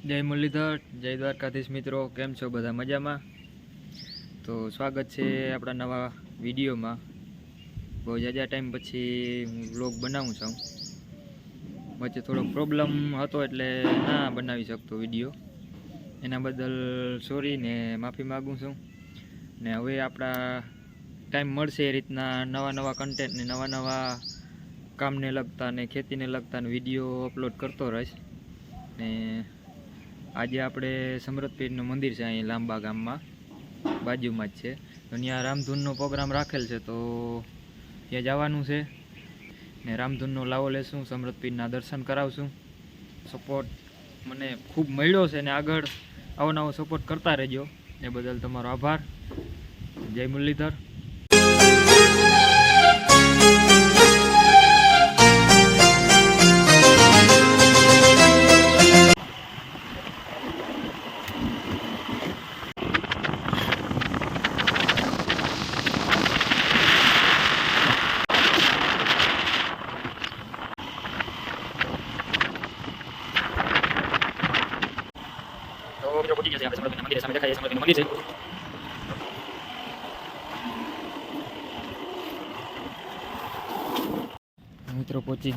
જય મુરલીધર, જય દ્વારકાધીશ મિત્રો, કેમ છો બધા મજામાં? તો સ્વાગત છે આપણા નવા વિડીયોમાં. બહુ જાજા ટાઈમ પછી હું વ્લોગ બનાવું છું. વચ્ચે થોડો પ્રોબ્લેમ હતો એટલે ના બનાવી શકતો વીડિયો. એના બદલ સોરી ને માફી માગું છું. ને હવે આપણા ટાઈમ મળશે એ રીતના નવા નવા કન્ટેન્ટને નવા નવા કામને લગતા ને ખેતીને લગતા વીડિયો અપલોડ કરતો રહીશ. ને આજે આપણે સમૃદ્ધપીરનું મંદિર છે અહીં લાંબા ગામમાં. બાજુમાં જ છે. તો ત્યાં રામધૂનનો પ્રોગ્રામ રાખેલ છે, તો ત્યાં જવાનું છે. ને રામધૂનનો લાવો લેશું સમૃદ્ધપીરના દર્શન કરાવશું. સપોર્ટ મને ખૂબ મળ્યો છે ને આગળ આવો નવો સપોર્ટ કરતા રહેજો. એ બદલ તમારો આભાર. જય મુરલીધર.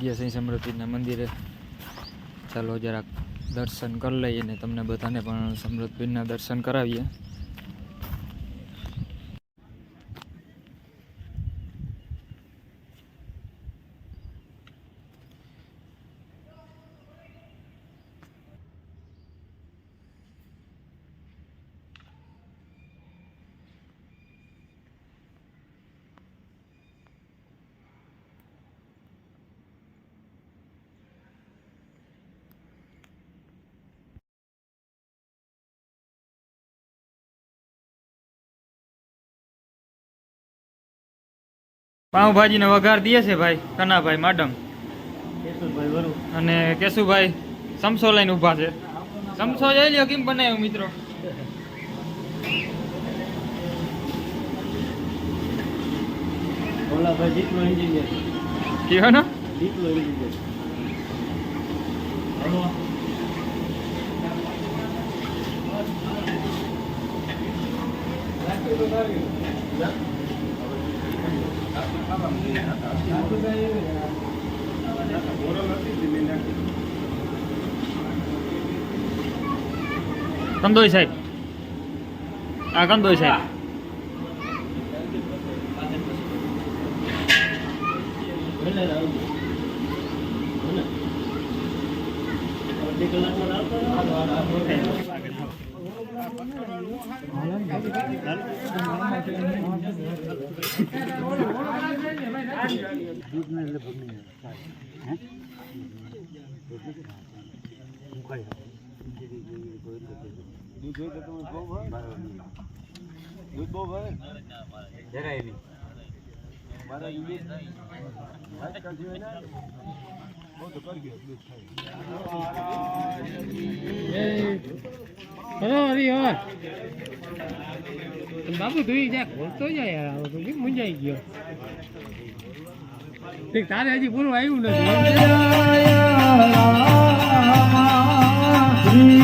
ગયા છે સમૃદ્ધિના મંદિરે. ચાલો જરાક દર્શન કરી લઈએ ને તમને બધાને પણ સમૃદ્ધિના દર્શન કરાવીએ. પાઉંભાજીનો વઘાર દે છે ભાઈ કનાભાઈ માડમ. અને કેશુભાઈ સમસો લઈને ઊભા છે. સમસો જઈ લ્યો કેમ બનાવ્યો મિત્રો. ભોલાભાઈ કયો ને? દીપલો એન્જિનિયર કંદોઈ સાહેબ આ કંદોઈ સાહેબ અડધી કલાકમાં આવતો જરાય નહીં હલો હરી બાબુ તું જા ખોલતો જાય યાર આવો તો કેમ મુંજાઈ ગયો ઠીક તારે હજી પૂરું આવ્યું નથી શ્રી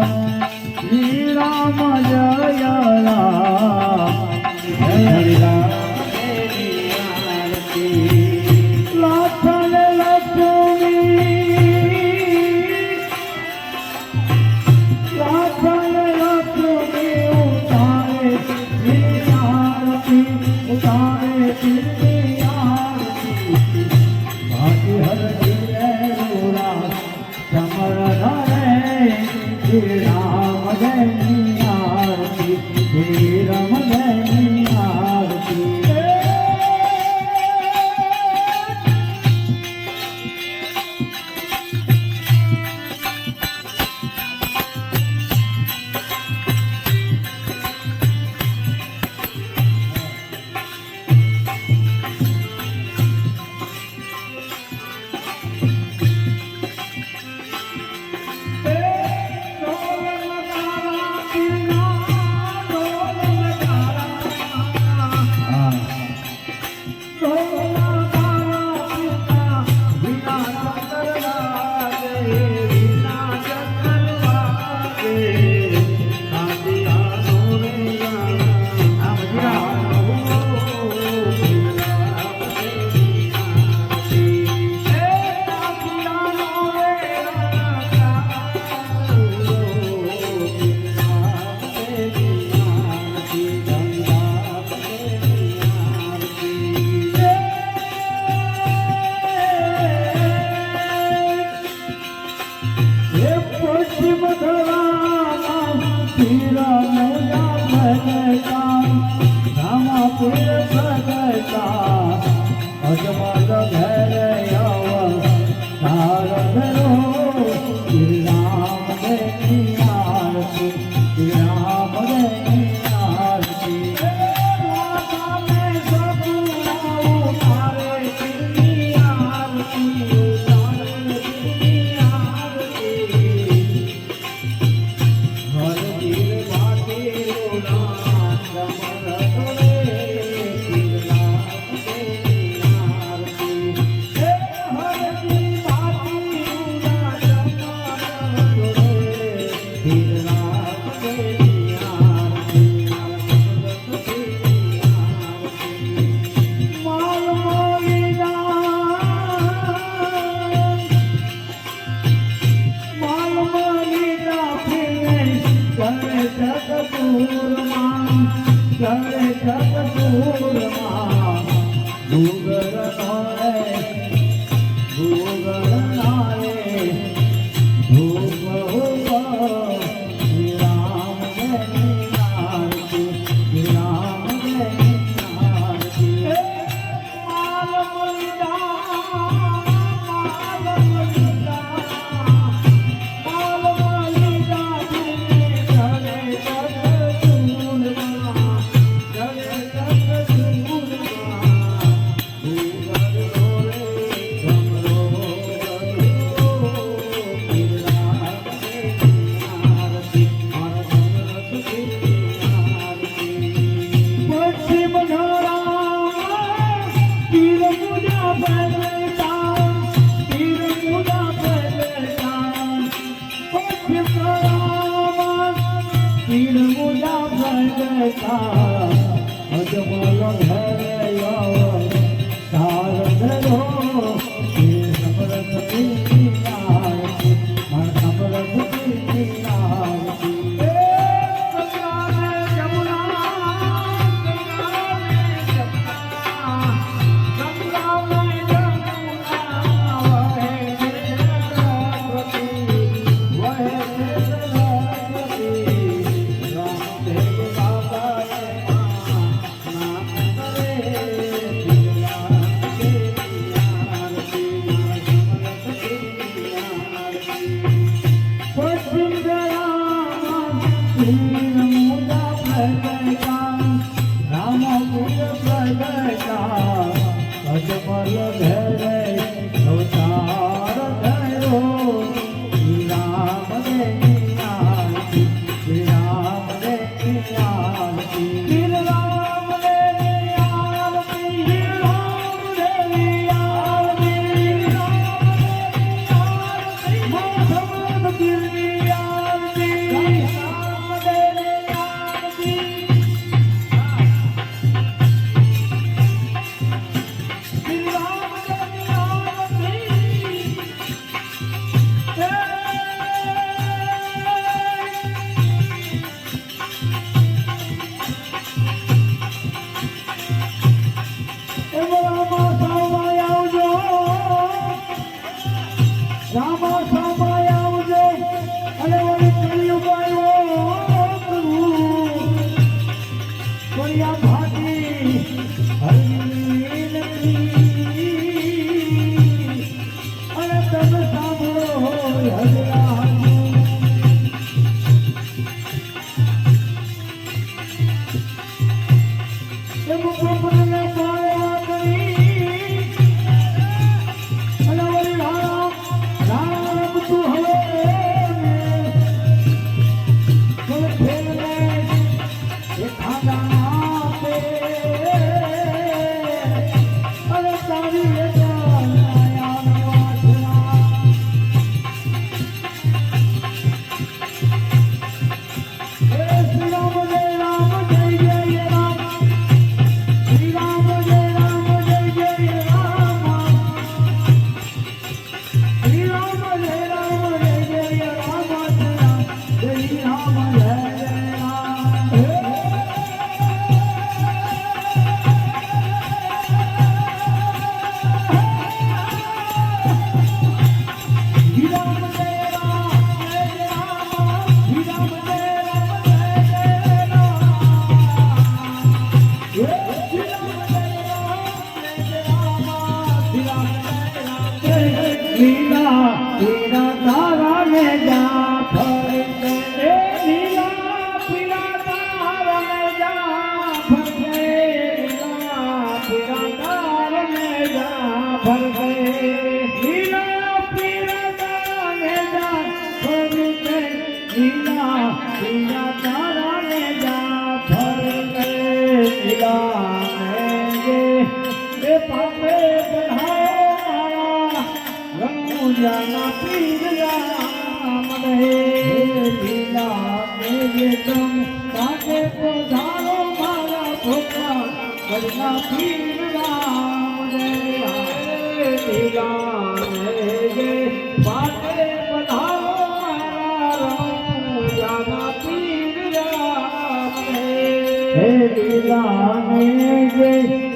રામ જય કરે જગપુરમાં ભૂગર નોરે ભૂગર আজ বলো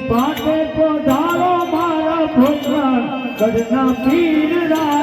પાટે પધારો મારા ભગવાન કરના પીર રામ.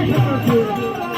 Thank you.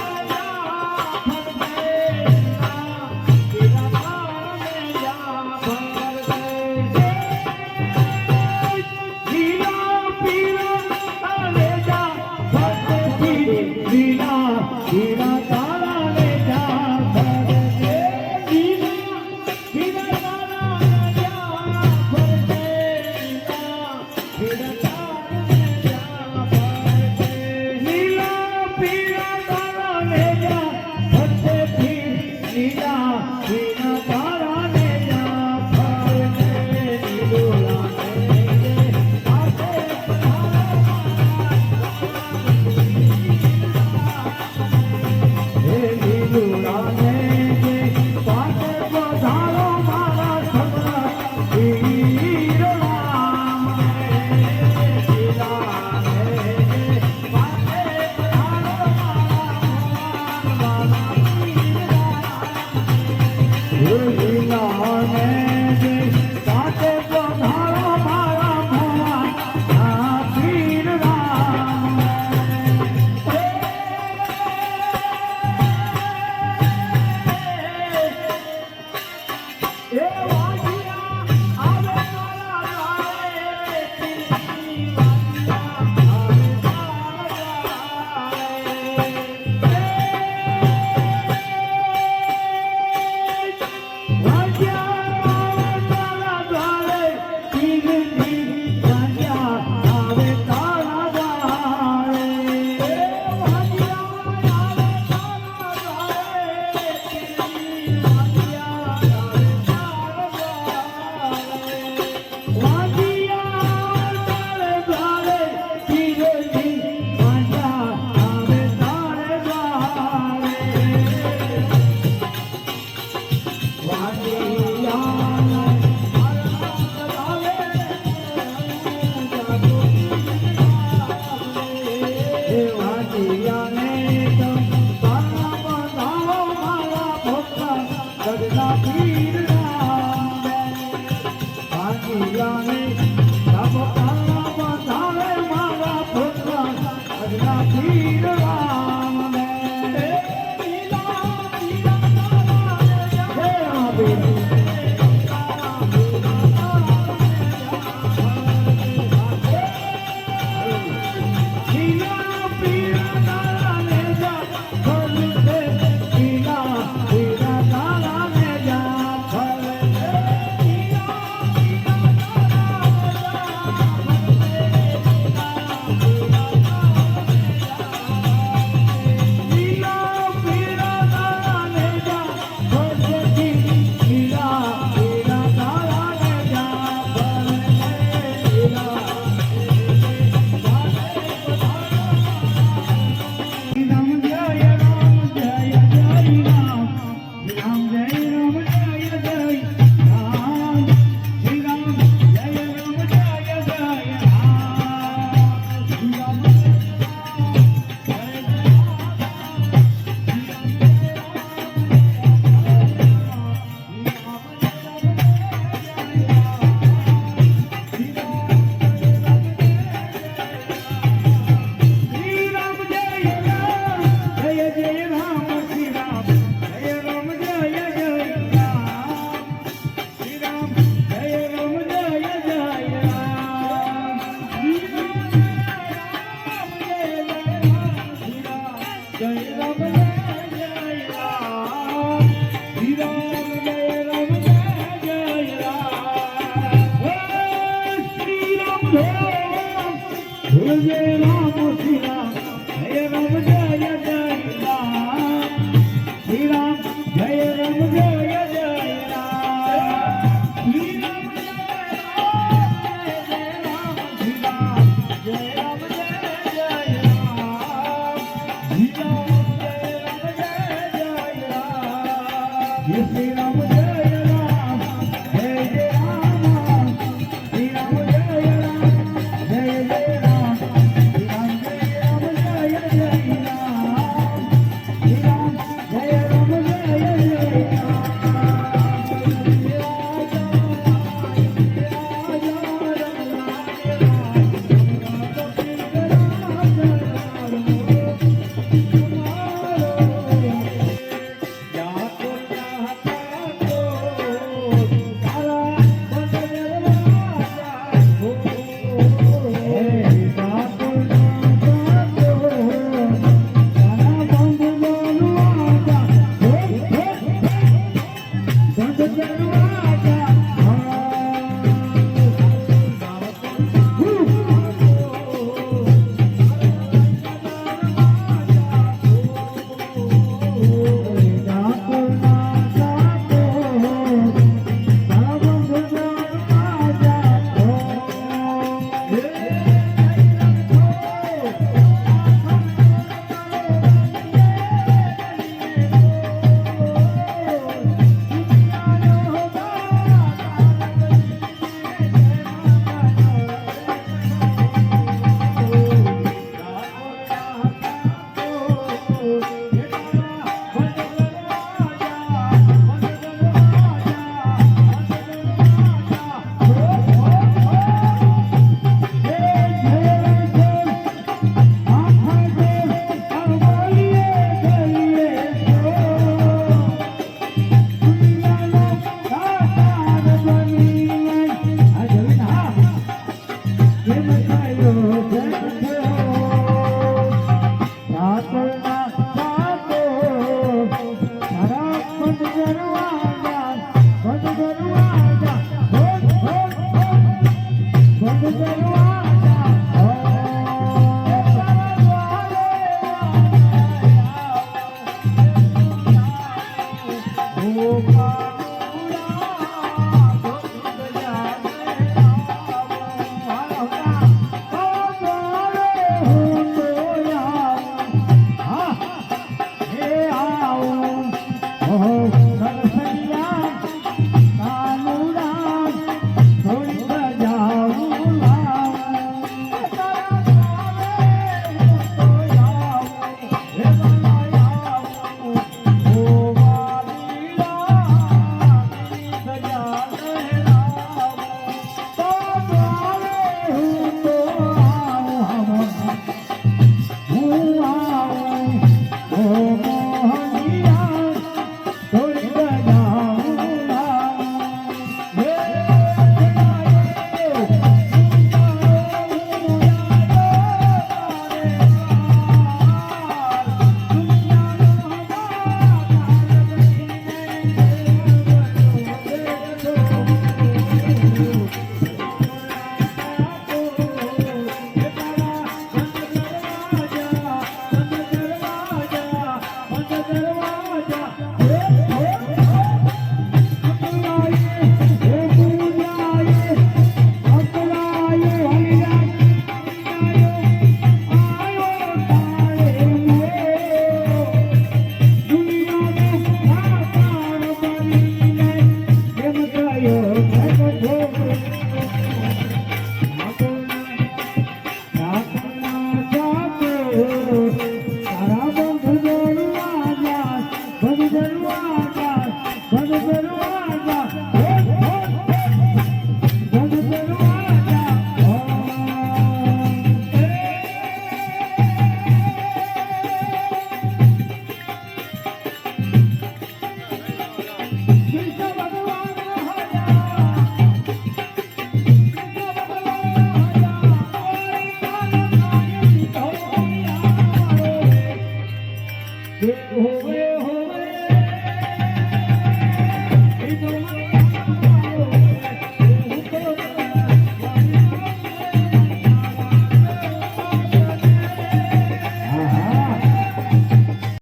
না રામ